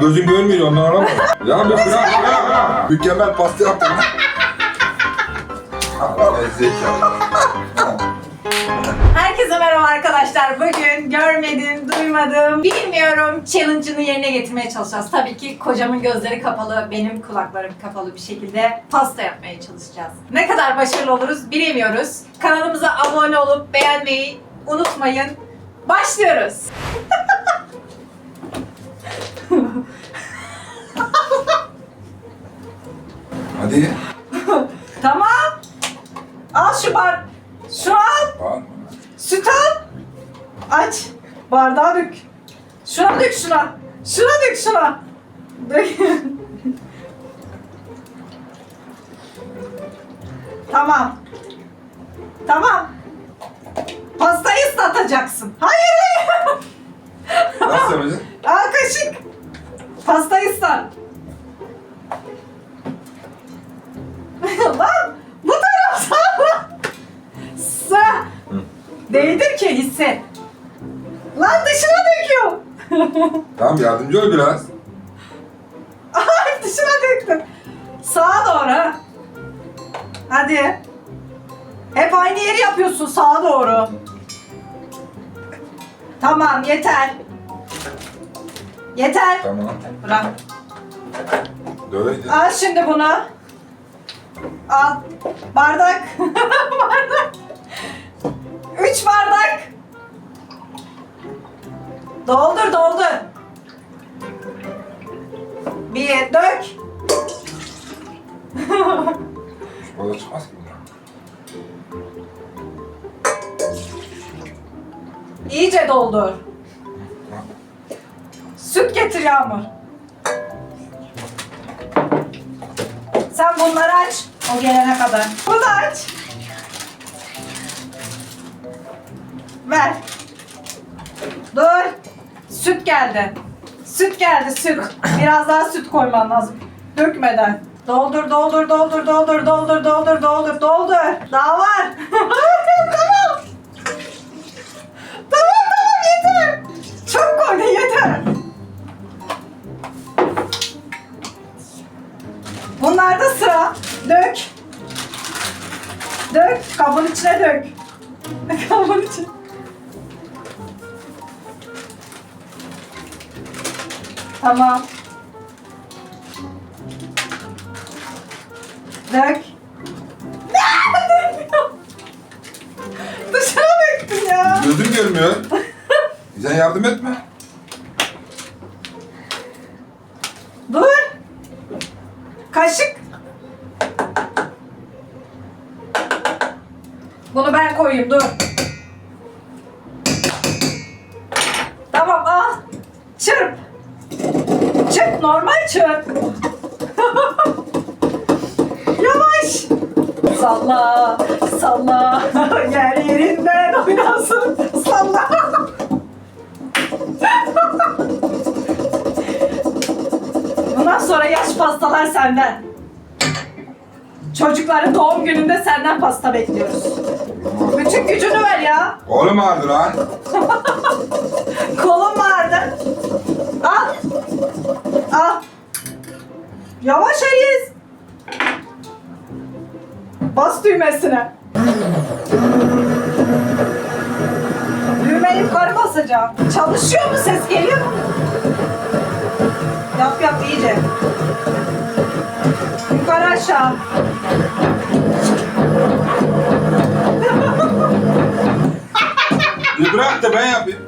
gözün görmüyor ondan anlamadım. ya bir bırak bırak. Mükemmel pasta yaptın. Herkese merhaba arkadaşlar. Bugün görmedim, duymadım, bilmiyorum challenge'ını yerine getirmeye çalışacağız. Tabii ki kocamın gözleri kapalı, benim kulaklarım kapalı bir şekilde pasta yapmaya çalışacağız. Ne kadar başarılı oluruz bilemiyoruz. Kanalımıza abone olup beğenmeyi unutmayın. Başlıyoruz. Hadi. Tamam. Al şu bar. Şu al. Bağırma. Süt al. Aç. Bardağı dök. Şuna dök şuna. Şuna dök şuna. Dök. tamam. Tamam. Pastayı ıslatacaksın. Hayır hayır. Nasıl yapacaksın? Al kaşık. Pastayı ıslat. Lan bu taraftan. Sıra. Hı. Değdir ki hisset. Lan dışına döküyor. Tamam yardımcı ol biraz. Ay dışına döktüm. Sağa doğru. Hadi. Hep aynı yeri yapıyorsun sağa doğru. Tamam yeter. Yeter. Tamam. Bırak. Döveydi. Al şimdi bunu. Al. Bardak. bardak. Üç bardak. Doldur doldur. Bir dök. Çikolata çıkmaz ki bundan. İyice doldur. Süt getir Yağmur. Sen bunları aç. O gelene kadar. Bunu aç. Ver. Dur. Süt geldi. Süt geldi süt. Biraz daha süt koyman lazım. Dökmeden. Doldur doldur doldur doldur doldur doldur doldur doldur. Daha var. Bunlarda sıra. Dök. Dök. Kabın içine dök. Kabın içine. Tamam. Dök. Dışarı döktün ya. Gözüm görmüyor. Sen yardım etme. Dur. Kaşık. Bunu ben koyayım dur. Tamam al. Çırp. Çırp normal çırp. Yavaş. Salla, salla. Yer yerinden oynasın. Salla. Bundan sonra yaş pastalar senden. Çocukların doğum gününde senden pasta bekliyoruz. Bütün gücünü ver ya. Oğlum ağrıdı lan. Kolum vardı. Al. Al. Yavaş Aris. Bas düğmesine. Düğmeyi yukarı basacağım. Çalışıyor mu? Ses geliyor mu? Yap yap iyice. Yukarı aşağı. Bir bırak da ben yapayım.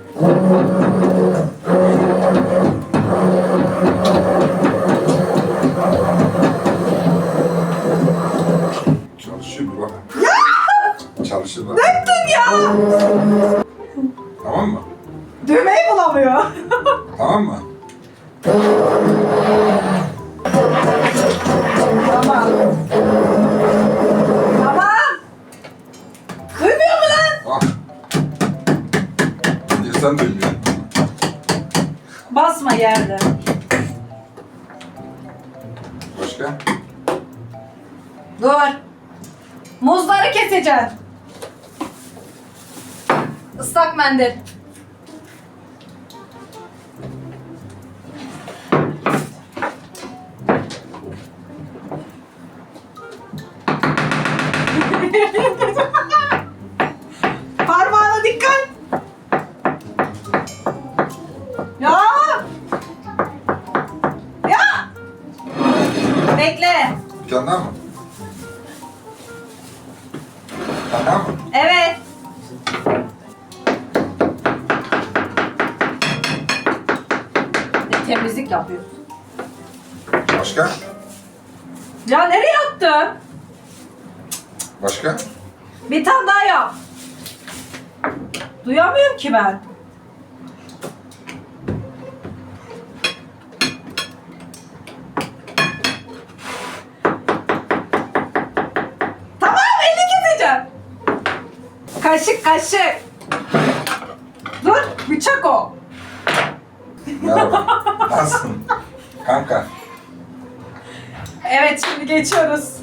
Çalışıyor bak. Çalışır bak. Döktün ya. Basma yerde. Başka? Dur. Muzları keseceksin. Islak mendil. Dükkandan mı? Tamam mı? Evet. E, temizlik yapıyoruz. Başka? Ya nereye attın? Başka? Bir tane daha yap. Duyamıyorum ki ben. Tamam elini keseceğim. Kaşık. Dur bıçak o. Merhaba. Nasılsın? Kanka. Evet şimdi geçiyoruz.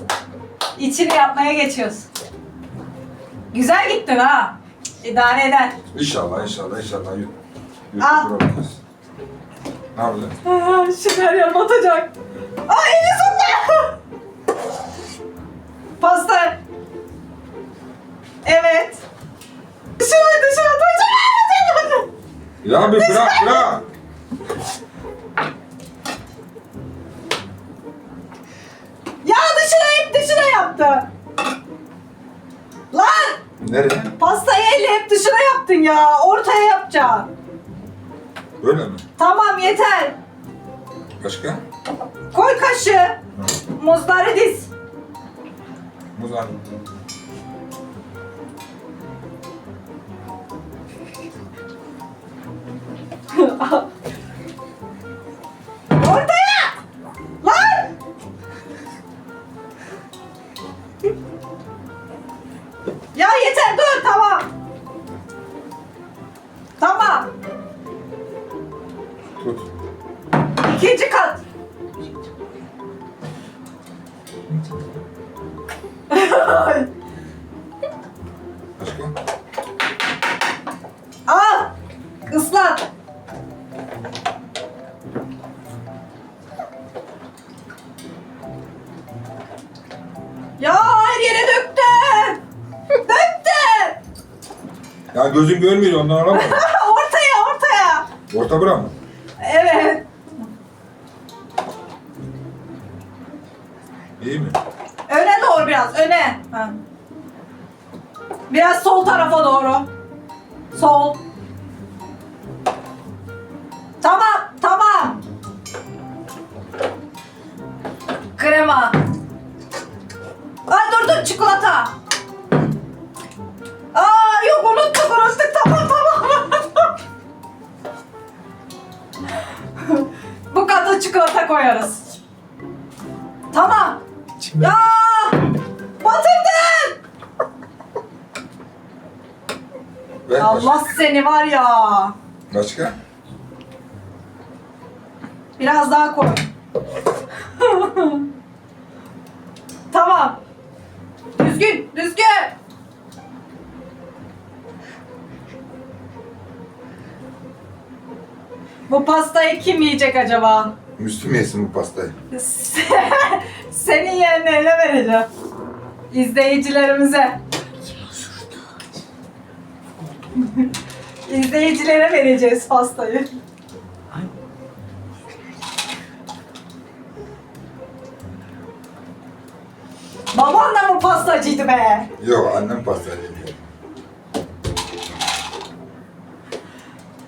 İçini yapmaya geçiyoruz. Güzel gittin ha. İdare eder. İnşallah inşallah inşallah. Yut. Al. Ne yapacaksın? Aa, şimdi her yer batacak. Aa eli sokma. Pasta. Ya bir bırak bırak. Ya dışına hep dışına yaptı. Lan Nereye? pastayı elle hep dışına yaptın ya. Ortaya yapacaksın. Böyle mi? Tamam yeter. Başka? Koy kaşığı. Muzları diz. Muz al. Ortaya! Lan! ya yeter dur tamam. Tamam. Tut. İkinci kat. Ya her yere döktün. Döktün. Ya gözüm görmüyor ondan arama. ortaya ortaya. Orta bırak mı? Evet. İyi mi? Öne doğru biraz, öne. Ha. Biraz sol tarafa doğru. Sol. Tamam, tamam. Krema. Ver Allah seni var ya. Başka? Başka? Biraz daha koy. tamam. Düzgün, düzgün. Bu pastayı kim yiyecek acaba? Müslüm yesin bu pastayı. Senin yerine ele vereceğim. İzleyicilerimize. İzleyicilere vereceğiz pastayı. Baban da mı pastacıydı be? Yok annem pastayı yiyor.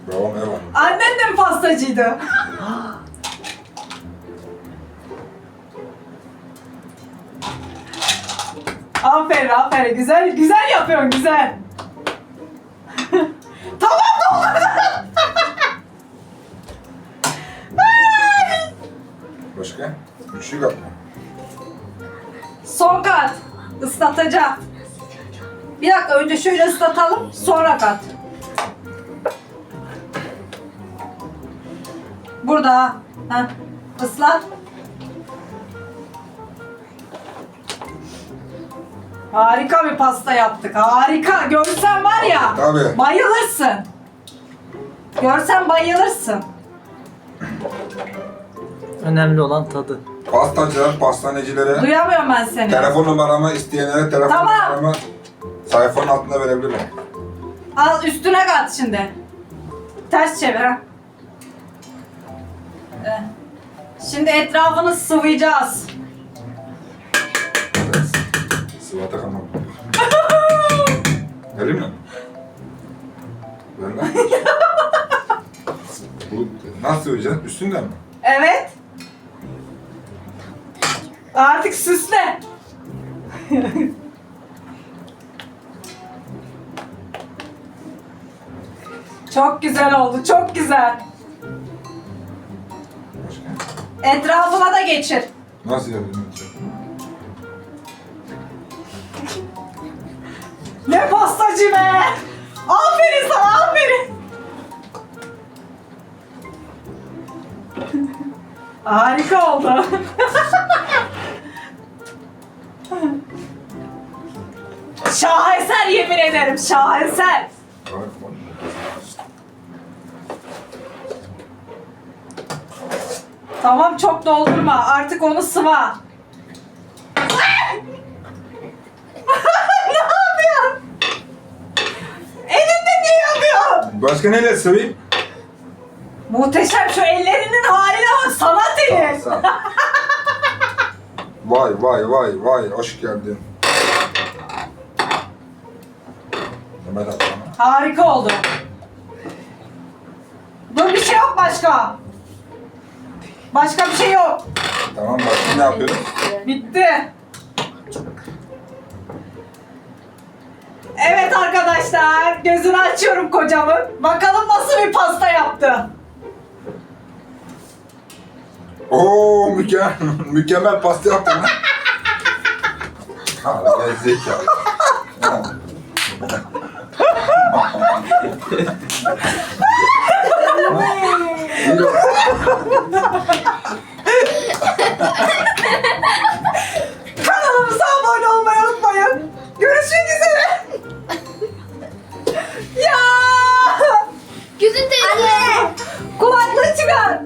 Babam ev hanım. Annen de mi pastacıydı? aferin aferin güzel güzel yapıyorsun güzel. Islatacağım. Bir dakika önce şöyle ıslatalım sonra kat. Burada. Ha. Islat. Harika bir pasta yaptık. Harika. Görsen var ya. Tabii. Bayılırsın. Görsen bayılırsın. Önemli olan tadı. Pastacılar, pastanecilere, Duyamıyorum ben seni. telefon numaramı isteyenlere telefon Tamam. numaramı sayfanın altında verebilirim. Al üstüne kat şimdi. Ters çevir ha. Eh. Şimdi etrafını sıvayacağız. Sıvata kanal. Öyle mi? Ben de. Bu nasıl söyleyeceğiz? Üstünden mi? Evet. Artık süsle. çok güzel oldu, çok güzel. Etrafına da geçir. Nasıl yapayım? Ne pastacı be! Aferin sana, aferin. Harika oldu. Şaheser yemin ederim, şaheser. Tamam çok doldurma, artık onu sıva. ne yapıyorsun? Elinde niye yapıyorsun? Başka neyle sıvayım? Muhteşem şu ellerinin haline bak, sanat eli. Sağ ol. Vay vay vay vay hoş geldin. Bana. Harika oldu. Dur bir şey yok başka. Başka bir şey yok. Tamam başka ne yapıyoruz? Bitti. Evet arkadaşlar, gözünü açıyorum kocamın. Bakalım nasıl bir pasta yaptı. Oo mükemmel, mükemmel pasta yaptın lan. Ha, gel zekalı. Yok. Kanalımıza abone olmayı unutmayın. Görüşmek üzere. ya! Gözün teyze. Anne. Kulaklığı çıkar.